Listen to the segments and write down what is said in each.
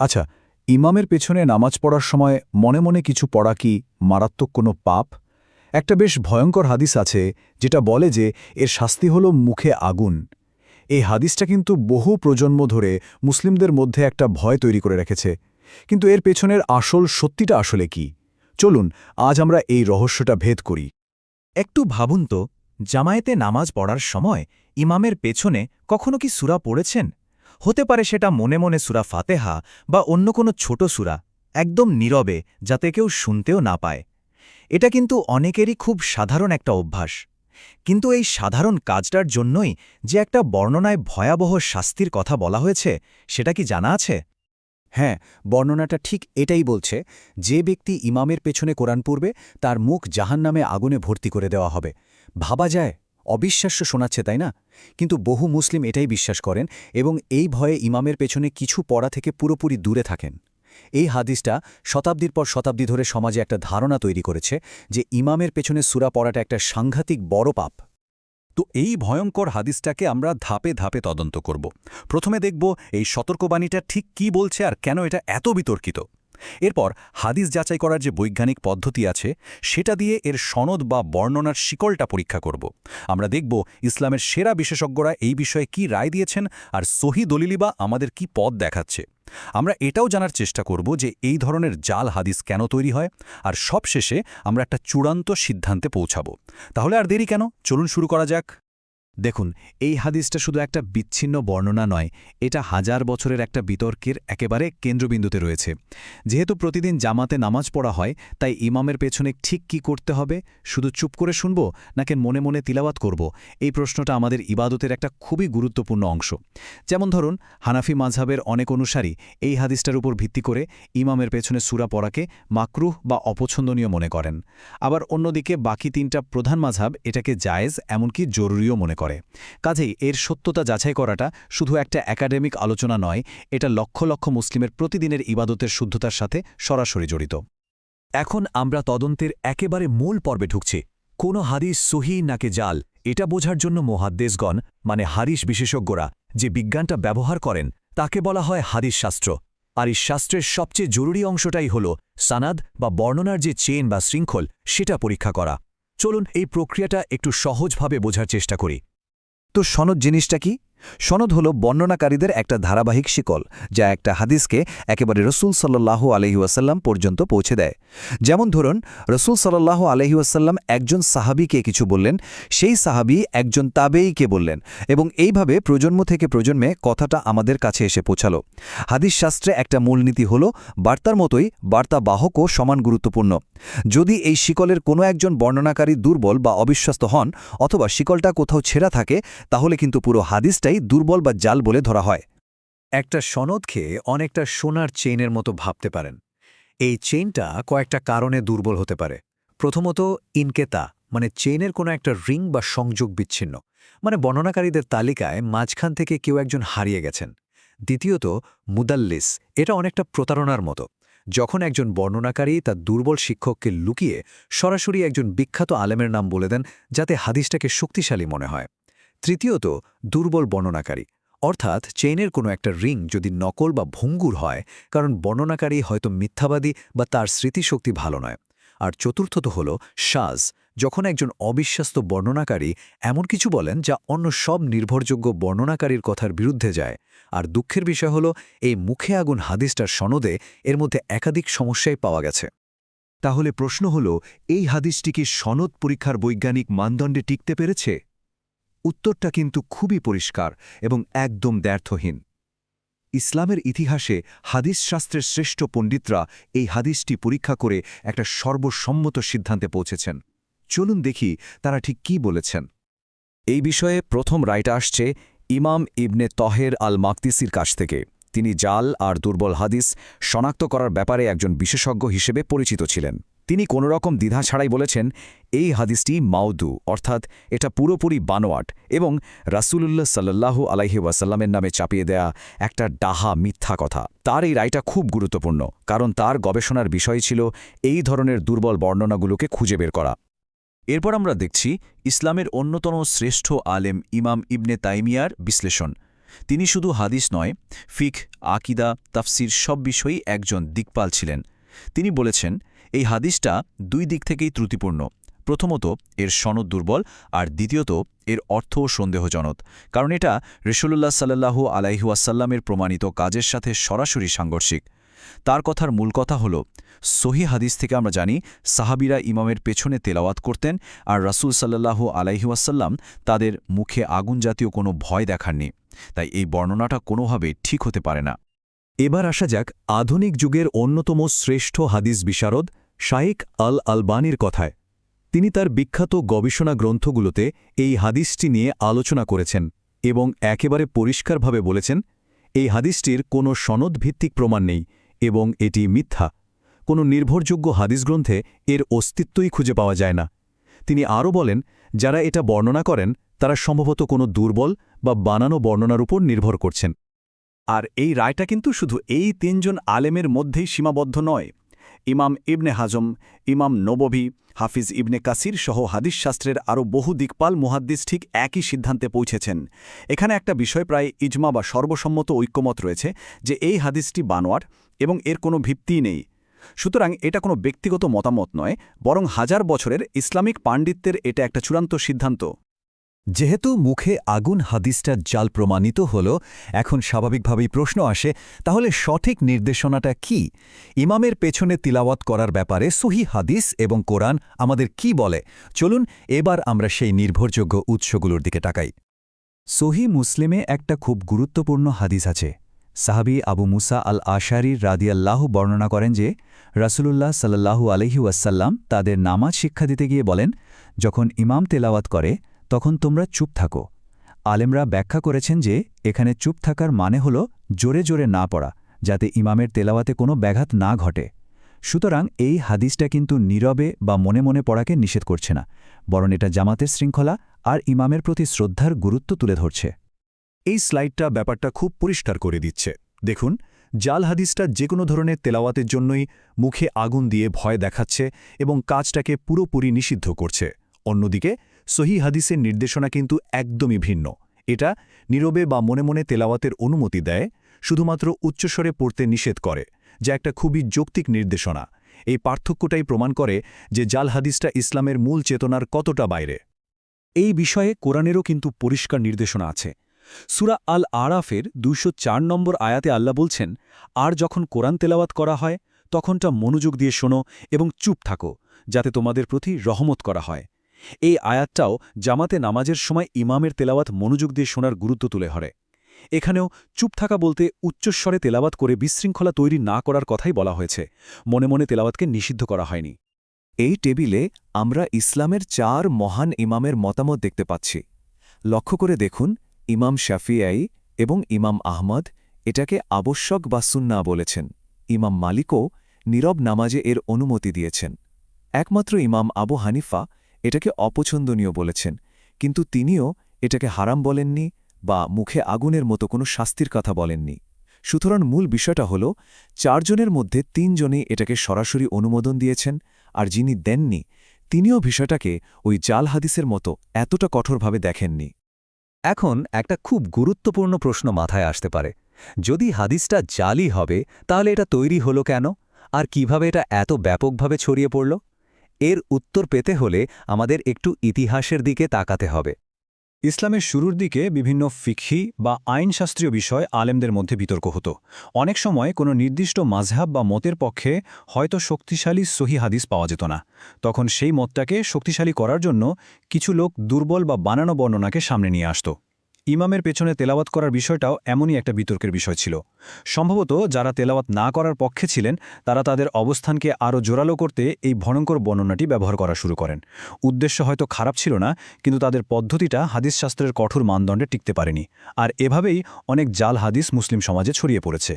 আচ্ছা ইমামের পেছনে নামাজ পড়ার সময় মনে মনে কিছু পড়া কি মারাত্মক কোনো পাপ? একটা বেশ ভয়ঙ্কর হাদিস আছে যেটা বলে যে এর শাস্তি হল মুখে আগুন। এই হাদিসটা কিন্তু বহু প্রজন্ম ধরে মুসলিমদের মধ্যে একটা ভয় তৈরি করে রেখেছে। কিন্তু এর পেছনের আসল সত্যিটা আসলে কি? চলুন, আজ আমরা এই রহস্যটা ভেদ করি। একটু ভাবুন তো, জামায়াতে নামাজ পড়ার সময় ইমামের পেছনে কখনো কি সুরা পড়েছেন? হতে পারে সেটা মনে মনে সুরা ফাতেহা বা অন্য কোনো ছোট সুরা, একদম নীরবে, যাতে কেউ শুনতেও না পায়। এটা কিন্তু অনেকেরই খুব সাধারণ একটা অভ্যাস। কিন্তু এই সাধারণ কাজটার জন্যই যে একটা বর্ণনায় ভয়াবহ শাস্তির কথা বলা হয়েছে, সেটা কি জানা আছে? হ্যাঁ বর্ণনাটা ঠিক এটাই বলছে, যে ব্যক্তি ইমামের পেছনে কোরআন পড়বে, তার মুখ জাহান্নামে আগুনে ভর্তি করে দেওয়া হবে। ভাবা যায়। অবিশ্বাস্য শোনাচ্ছে, তাই না? কিন্তু বহু মুসলিম এটাই বিশ্বাস করেন এবং এই ভয়ে ইমামের পেছনে কিছু পড়া থেকে পুরোপুরি দূরে থাকেন। এই হাদিসটা শতাব্দীর পর শতাব্দী ধরে সমাজে একটা ধারণা তৈরি করেছে যে ইমামের পেছনে সুরা পড়াটা একটা সাংঘাতিক বড় পাপ। তো এই ভয়ঙ্কর হাদিসটাকে আমরা ধাপে ধাপে তদন্ত করব। প্রথমে দেখব এই সতর্কবাণীটা ঠিক কি বলছে আর কেন এটা এত বিতর্কিত। এরপর হাদিস যাচাই করার যে বৈজ্ঞানিক পদ্ধতি আছে, সেটা দিয়ে এর সনদ বা বর্ণনার শিকলটা পরীক্ষা করব। আমরা দেখব ইসলামের সেরা বিশেষজ্ঞরা এই বিষয়ে কি রায় দিয়েছেন আর সহি দলিলি বা আমাদের কি পথ দেখাচ্ছে। আমরা এটাও জানার চেষ্টা করব যে এই ধরনের জাল হাদিস কেন তৈরি হয় আর সবশেষে আমরা একটা চূড়ান্ত সিদ্ধান্তে পৌঁছাব। তাহলে আর দেরি কেন? চলুন শুরু করা যাক। দেখুন, এই হাদিসটা শুধু একটা বিচ্ছিন্ন বর্ণনা নয়, এটা হাজার বছরের একটা বিতর্কের একেবারে কেন্দ্রবিন্দুতে রয়েছে। যেহেতু প্রতিদিন জামাতে নামাজ পড়া হয়, তাই ইমামের পেছনে ঠিক কি করতে হবে, শুধু চুপ করে শুনব, নাকি মনে মনে তিলাবাত করব, এই প্রশ্নটা আমাদের ইবাদতের একটা খুবই গুরুত্বপূর্ণ অংশ। যেমন ধরুন, হানাফি মাঝহাবের অনেক অনুসারী এই হাদিসটার উপর ভিত্তি করে ইমামের পেছনে সুরা পড়াকে মাকরুহ বা অপছন্দনীয় মনে করেন। আবার অন্যদিকে বাকি তিনটা প্রধান মাঝহাব এটাকে জায়েজ, এমনকি জরুরিও মনে করে করে। কাজেই এর সত্যতা যাচাই করাটা শুধু একটা একাডেমিক আলোচনা নয়, এটা লক্ষ লক্ষ মুসলিমের প্রতিদিনের ইবাদতের শুদ্ধতার সাথে সরাসরি জড়িত। এখন আমরা তদন্তের একেবারে মূল পর্বে ঢুকছি। কোনো হাদিস সহি নাকে জাল, এটা বোঝার জন্য মহাদ্দেশগণ মানে হারিস বিশেষজ্ঞরা, যে বিজ্ঞানটা ব্যবহার করেন, তাকে বলা হয় হাদিস শাস্ত্র। আর এই শাস্ত্রের সবচেয়ে জরুরি অংশটাই হল সানাদ বা বর্ণনার যে চেন বা শৃঙ্খল, সেটা পরীক্ষা করা। চলুন এই প্রক্রিয়াটা একটু সহজভাবে বোঝার চেষ্টা করি। তো সনদ জিনিসটা কি? সনদ হল বর্ণনাকারীদের একটা ধারাবাহিক শিকল, যা একটা হাদিসকে একেবারে রসুল সাল্লাহ আলহিউসাল্লাম পর্যন্ত পৌঁছে দেয়। যেমন ধরুন, রসুল সাল্লাহ আলহিউসাল্লাম একজন সাহাবিকে কিছু বললেন, সেই সাহাবি একজন তাবেইকে বললেন এবং এইভাবে প্রজন্ম থেকে প্রজন্মে কথাটা আমাদের কাছে এসে পৌঁছালো। হাদিস শাস্ত্রে একটা মূলনীতি হল, বার্তার মতোই বার্তা বাহকও সমান গুরুত্বপূর্ণ। যদি এই শিকলের কোনো একজন বর্ণনাকারী দুর্বল বা অবিশ্বস্ত হন, অথবা শিকলটা কোথাও ছেঁড়া থাকে, তাহলে কিন্তু পুরো হাদিসটাই দুর্বল বা জাল বলে ধরা হয়। একটা সনদ খেয়ে অনেকটা সোনার চেইনের মতো ভাবতে পারেন। এই চেইনটা কয়েকটা কারণে দুর্বল হতে পারে। প্রথমত, ইনকেতা মানে চেইনের কোনো একটা রিং বা সংযোগ বিচ্ছিন্ন। মানে বর্ণনাকারীদের তালিকায় মাঝখান থেকে কেউ একজন হারিয়ে গেছেন। দ্বিতীয়ত, মুদাল্লিস, এটা অনেকটা প্রতারণার মতো। যখন একজন বর্ণনাকারী তার দুর্বল শিক্ষককে লুকিয়ে সরাসরি একজন বিখ্যাত আলেমের নাম বলে দেন, যাতে হাদিসটাকে শক্তিশালী মনে হয়। তৃতীয়ত, দুর্বল বর্ণনাকারী। অর্থাৎ চেইনের কোনো একটা রিং যদি নকল বা ভঙ্গুর হয়, কারণ বর্ণনাকারী হয়তো মিথ্যাবাদী বা তার স্মৃতিশক্তি ভালো নয়। আর চতুর্থত হল সাজ, যখন একজন অবিশ্বাস্ত বর্ণনাকারী এমন কিছু বলেন যা অন্য সব নির্ভরযোগ্য বর্ণনাকারীর কথার বিরুদ্ধে যায়। আর দুঃখের বিষয় হল, এই মুখে আগুন হাদিসটার সনদে এর মধ্যে একাধিক সমস্যাই পাওয়া গেছে। তাহলে প্রশ্ন হল, এই হাদিসটি কি সনদ পরীক্ষার বৈজ্ঞানিক মানদণ্ডে টিকতে পেরেছে? উত্তরটা কিন্তু খুবই পরিষ্কার এবং একদম দ্ব্যর্থহীন ইসলামের ইতিহাসে হাদিস শাস্ত্রের শ্রেষ্ঠ পণ্ডিতরা এই হাদিসটি পরীক্ষা করে একটা সর্বসম্মত সিদ্ধান্তে পৌঁছেছেন। চলুন দেখি তারা ঠিক কি বলেছেন। এই বিষয়ে প্রথম রায়টা আসছে ইমাম ইবনে তহের আল মাকতিসির কাছ থেকে। তিনি জাল আর দুর্বল হাদিস শনাক্ত করার ব্যাপারে একজন বিশেষজ্ঞ হিসেবে পরিচিত ছিলেন। তিনি কোনোরকম দ্বিধা ছাড়াই বলেছেন, এই হাদিসটি মাউদু অর্থাৎ এটা পুরোপুরি বানোয়াট এবং রাসুলুল্লাহ সাল্লাল্লাহু আলাইহি ওয়াসাল্লামের নামে চাপিয়ে দেয়া একটা ডাহা মিথ্যা কথা। তার এই রায়টা খুব গুরুত্বপূর্ণ, কারণ তার গবেষণার বিষয় ছিল এই ধরনের দুর্বল বর্ণনাগুলোকে খুঁজে বের করা। এরপর আমরা দেখছি ইসলামের অন্যতম শ্রেষ্ঠ আলেম ইমাম ইবনে তাইমিয়ার বিশ্লেষণ। তিনি শুধু হাদিস নয় ফিক আকিদা, তাফসির সব বিষয়েই একজন দিকপাল ছিলেন। তিনি বলেছেন এই হাদিসটা দুই দিক থেকেই ত্রুটিপূর্ণ। প্রথমত, এর সনদ দুর্বল আর দ্বিতীয়ত, এর অর্থও সন্দেহজনক, কারণ এটা রেসুল্লাহ সাল্লাহু আলাইহুয়াসাল্লামের প্রমাণিত কাজের সাথে সরাসরি সাংঘর্ষিক। তার কথার মূল কথা হল, সহি হাদিস থেকে আমরা জানি, সাহাবিরা ইমামের পেছনে তেলাওয়াত করতেন আর রাসূল সাল্লাহু আলাইহুয়াসাল্লাম তাদের মুখে আগুন জাতীয় কোনো ভয় দেখাননি। তাই এই বর্ণনাটা কোনোভাবে ঠিক হতে পারে না। এবার আসা যাক আধুনিক যুগের অন্যতম শ্রেষ্ঠ হাদিস বিশারদ শাইক আল আলবানির কথায়। তিনি তার বিখ্যাত গবেষণা গ্রন্থগুলোতে এই হাদিসটি নিয়ে আলোচনা করেছেন এবং একেবারে পরিষ্কারভাবে বলেছেন, এই হাদিসটির কোনো সনদভিত্তিক প্রমাণ নেই এবং এটি মিথ্যা। কোনো নির্ভরযোগ্য হাদিস গ্রন্থে এর অস্তিত্বই খুঁজে পাওয়া যায় না। তিনি আরও বলেন, যারা এটা বর্ণনা করেন, তারা সম্ভবত কোনো দুর্বল বা বানানো বর্ণনার উপর নির্ভর করছেন। আর এই রায়টা কিন্তু শুধু এই তিনজন আলেমের মধ্যেই সীমাবদ্ধ নয় ইমাম ইবনে হাজম, ইমাম নবভি হাফিজ ইবনে কাসির সহ হাদিস শাস্ত্রের আরও বহু দিকপাল মুহাদ্দিস ঠিক একই সিদ্ধান্তে পৌঁছেছেন। এখানে একটা বিষয় প্রায় ইজমা বা সর্বসম্মত ঐক্যমত রয়েছে যে এই হাদিসটি বানোয়ার এবং এর কোনো ভিত্তিই নেই। সুতরাং এটা কোনো ব্যক্তিগত মতামত নয়, বরং হাজার বছরের ইসলামিক পাণ্ডিত্যের এটা একটা চূড়ান্ত সিদ্ধান্ত। যেহেতু মুখে আগুন হাদিসটা জাল প্রমাণিত হল, এখন স্বাভাবিকভাবেই প্রশ্ন আসে, তাহলে সঠিক নির্দেশনাটা কি? ইমামের পেছনে তিলাওয়াত করার ব্যাপারে সহি হাদিস এবং কোরআন আমাদের কি বলে? চলুন এবার আমরা সেই নির্ভরযোগ্য উৎসগুলোর দিকে তাকাই। সহি মুসলিমে একটা খুব গুরুত্বপূর্ণ হাদিস আছে। সাহাবি আবু মুসা আল আশারির রাদিয়াল্লাহ বর্ণনা করেন যে, রাসূলুল্লাহ সাল্লাল্লাহু আলহি ওয়াসাল্লাম তাদের নামাজ শিক্ষা দিতে গিয়ে বলেন, যখন ইমাম তেলাওয়াত করে তখন তোমরা চুপ থাকো। আলেমরা ব্যাখ্যা করেছেন যে, এখানে চুপ থাকার মানে হল জোরে জোরে না পড়া, যাতে ইমামের তেলাওয়াতে কোনো ব্যাঘাত না ঘটে। সুতরাং এই হাদিসটা কিন্তু নীরবে বা মনে মনে পড়াকে নিষেধ করছে না, বরং এটা জামাতের শৃঙ্খলা আর ইমামের প্রতি শ্রদ্ধার গুরুত্ব তুলে ধরছে। এই স্লাইডটা ব্যাপারটা খুব পরিষ্কার করে দিচ্ছে। দেখুন, জাল হাদিসটা যে কোনো ধরনের তেলাওয়াতের জন্যই মুখে আগুন দিয়ে ভয় দেখাচ্ছে এবং কাজটাকে পুরোপুরি নিষিদ্ধ করছে। অন্যদিকে সহি হাদিসের নির্দেশনা কিন্তু একদমই ভিন্ন। এটা নীরবে বা মনে মনে তেলাওয়াতের অনুমতি দেয়, শুধুমাত্র উচ্চস্বরে পড়তে নিষেধ করে, যা একটা খুবই যৌক্তিক নির্দেশনা। এই পার্থক্যটাই প্রমাণ করে যে জাল হাদিসটা ইসলামের মূল চেতনার কতটা বাইরে। এই বিষয়ে কোরআনেরও কিন্তু পরিষ্কার নির্দেশনা আছে। সুরা আল আরাফের চার নম্বর আয়াতে আল্লাহ বলছেন, আর যখন কোরআন তেলাওয়াত করা হয়, তখনটা মনোযোগ দিয়ে শোনো এবং চুপ থাকো, যাতে তোমাদের প্রতি রহমত করা হয়। এই আয়াতটাও জামাতে নামাজের সময় ইমামের তেলাওয়াত মনোযোগ দিয়ে শোনার গুরুত্ব তুলে ধরে। এখানেও চুপ থাকা বলতে উচ্চস্বরে তেলাওয়াত করে বিশৃঙ্খলা তৈরি না করার কথাই বলা হয়েছে। মনে মনে তেলাওয়াতকে নিষিদ্ধ করা হয়নি। এই টেবিলে আমরা ইসলামের চার মহান ইমামের মতামত দেখতে পাচ্ছি। লক্ষ্য করে দেখুন, ইমাম শাফিয়াই এবং ইমাম আহমদ এটাকে আবশ্যক বা সুন্না বলেছেন। ইমাম মালিকও নীরব নামাজে এর অনুমতি দিয়েছেন। একমাত্র ইমাম আবু হানিফা এটাকে অপছন্দনীয় বলেছেন, কিন্তু তিনিও এটাকে হারাম বলেননি বা মুখে আগুনের মতো কোনো শাস্তির কথা বলেননি। সুতরাং মূল বিষয়টা হল, চারজনের মধ্যে তিনজনেই এটাকে সরাসরি অনুমোদন দিয়েছেন আর যিনি দেননি, তিনিও বিষয়টাকে ওই জাল হাদিসের মতো এতটা কঠোরভাবে দেখেননি। এখন একটা খুব গুরুত্বপূর্ণ প্রশ্ন মাথায় আসতে পারে। যদি হাদিসটা জালই হবে, তাহলে এটা তৈরি হলো কেন? আর কীভাবে এটা এত ব্যাপকভাবে ছড়িয়ে পড়ল? এর উত্তর পেতে হলে আমাদের একটু ইতিহাসের দিকে তাকাতে হবে। ইসলামের শুরুর দিকে বিভিন্ন ফিকহি বা আইনশাস্ত্রীয় বিষয় আলেমদের মধ্যে বিতর্ক হতো। অনেক সময় কোনো নির্দিষ্ট মাঝহাব বা মতের পক্ষে হয়তো শক্তিশালী সহি হাদিস পাওয়া যেত না। তখন সেই মতটাকে শক্তিশালী করার জন্য কিছু লোক দুর্বল বা বানানো বর্ণনাকে সামনে নিয়ে আসত। ইমামের পেছনে তেলাওয়াত করার বিষয়টাও এমনই একটা বিতর্কের বিষয় ছিল। সম্ভবত যারা তেলাওয়াত না করার পক্ষে ছিলেন, তারা তাদের অবস্থানকে আরও জোরালো করতে এই ভয়ঙ্কর বর্ণনাটি ব্যবহার করা শুরু করেন। উদ্দেশ্য হয়তো খারাপ ছিল না, কিন্তু তাদের পদ্ধতিটা হাদিস শাস্ত্রের কঠোর মানদণ্ডে টিকতে পারেনি। আর এভাবেই অনেক জাল হাদিস মুসলিম সমাজে ছড়িয়ে পড়েছে।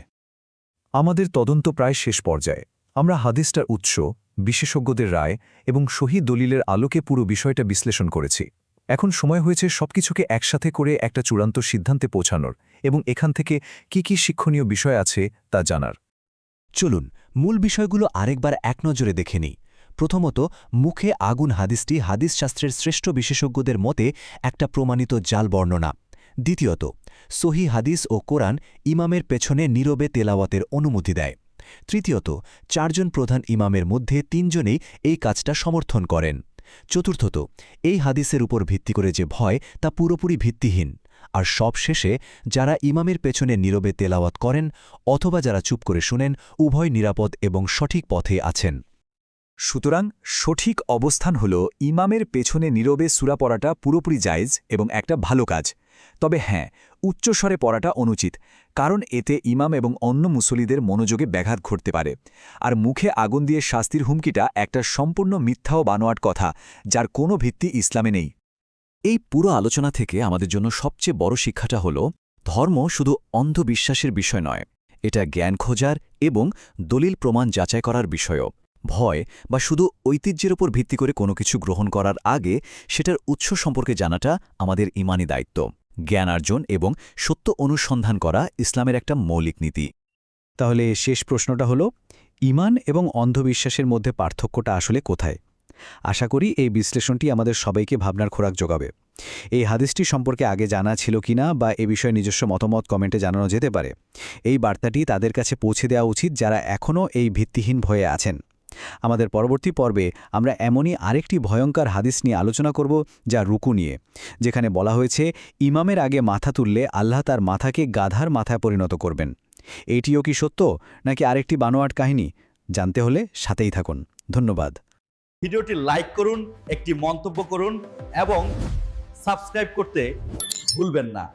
আমাদের তদন্ত প্রায় শেষ পর্যায়ে। আমরা হাদিসটার উৎস, বিশেষজ্ঞদের রায় এবং শহীদ দলিলের আলোকে পুরো বিষয়টা বিশ্লেষণ করেছি। এখন সময় হয়েছে সবকিছুকে একসাথে করে একটা চূড়ান্ত সিদ্ধান্তে পৌঁছানোর, এবং এখান থেকে কি কি শিক্ষণীয় বিষয় আছে তা জানার। চলুন, মূল বিষয়গুলো আরেকবার এক নজরে দেখে নিই। প্রথমত, মুখে আগুন হাদিসটি হাদিস শাস্ত্রের শ্রেষ্ঠ বিশেষজ্ঞদের মতে একটা প্রমাণিত জাল বর্ণনা। দ্বিতীয়ত, সহি হাদিস ও কোরআন ইমামের পেছনে নীরবে তেলাওয়াতের অনুমতি দেয়। তৃতীয়ত, চারজন প্রধান ইমামের মধ্যে তিনজনেই এই কাজটা সমর্থন করেন। চতুর্থত, এই হাদিসের উপর ভিত্তি করে যে ভয়, তা পুরোপুরি ভিত্তিহীন। আর সব শেষে যারা ইমামের পেছনে নীরবে তেলাওয়াত করেন, অথবা যারা চুপ করে শুনেন, উভয় নিরাপদ এবং সঠিক পথে আছেন। সুতরাং সঠিক অবস্থান হল ইমামের পেছনে নীরবে সুরা পড়াটা পুরোপুরি জায়েজ এবং একটা ভালো কাজ। তবে হ্যাঁ উচ্চস্বরে পড়াটা অনুচিত, কারণ এতে ইমাম এবং অন্য মুসলিদের মনোযোগে ব্যাঘাত ঘটতে পারে। আর মুখে আগুন দিয়ে শাস্তির হুমকিটা একটা সম্পূর্ণ মিথ্যা ও বানোয়াট কথা, যার কোনো ভিত্তি ইসলামে নেই। এই পুরো আলোচনা থেকে আমাদের জন্য সবচেয়ে বড় শিক্ষাটা হল, ধর্ম শুধু অন্ধবিশ্বাসের বিষয় নয়, এটা জ্ঞান খোঁজার এবং দলিল প্রমাণ যাচাই করার বিষয়ও। ভয় বা শুধু ঐতিহ্যের ওপর ভিত্তি করে কোনো কিছু গ্রহণ করার আগে সেটার উৎস সম্পর্কে জানাটা আমাদের ইমানি দায়িত্ব জ্ঞানার্জন এবং সত্য অনুসন্ধান করা ইসলামের একটা মৌলিক নীতি। তাহলে শেষ প্রশ্নটা হলো, ইমান এবং অন্ধবিশ্বাসের মধ্যে পার্থক্যটা আসলে কোথায়? আশা করি এই বিশ্লেষণটি আমাদের সবাইকে ভাবনার খোরাক যোগাবে। এই হাদিসটি সম্পর্কে আগে জানা ছিল কিনা বা এ বিষয়ে নিজস্ব মতামত কমেন্টে জানানো যেতে পারে। এই বার্তাটি তাদের কাছে পৌঁছে দেওয়া উচিত যারা এখনও এই ভিত্তিহীন ভয়ে আছেন। আমাদের পরবর্তী পর্বে আমরা এমনই আরেকটি ভয়ঙ্কর হাদিস নিয়ে আলোচনা করব যা রুকু নিয়ে, যেখানে বলা হয়েছে, ইমামের আগে মাথা তুললে আল্লাহ তার মাথাকে গাধার মাথায় পরিণত করবেন। এইটিও কি সত্য, নাকি আরেকটি বানোয়াট কাহিনী? জানতে হলে সাথেই থাকুন। ধন্যবাদ। ভিডিওটি লাইক করুন, একটি মন্তব্য করুন এবং সাবস্ক্রাইব করতে ভুলবেন না।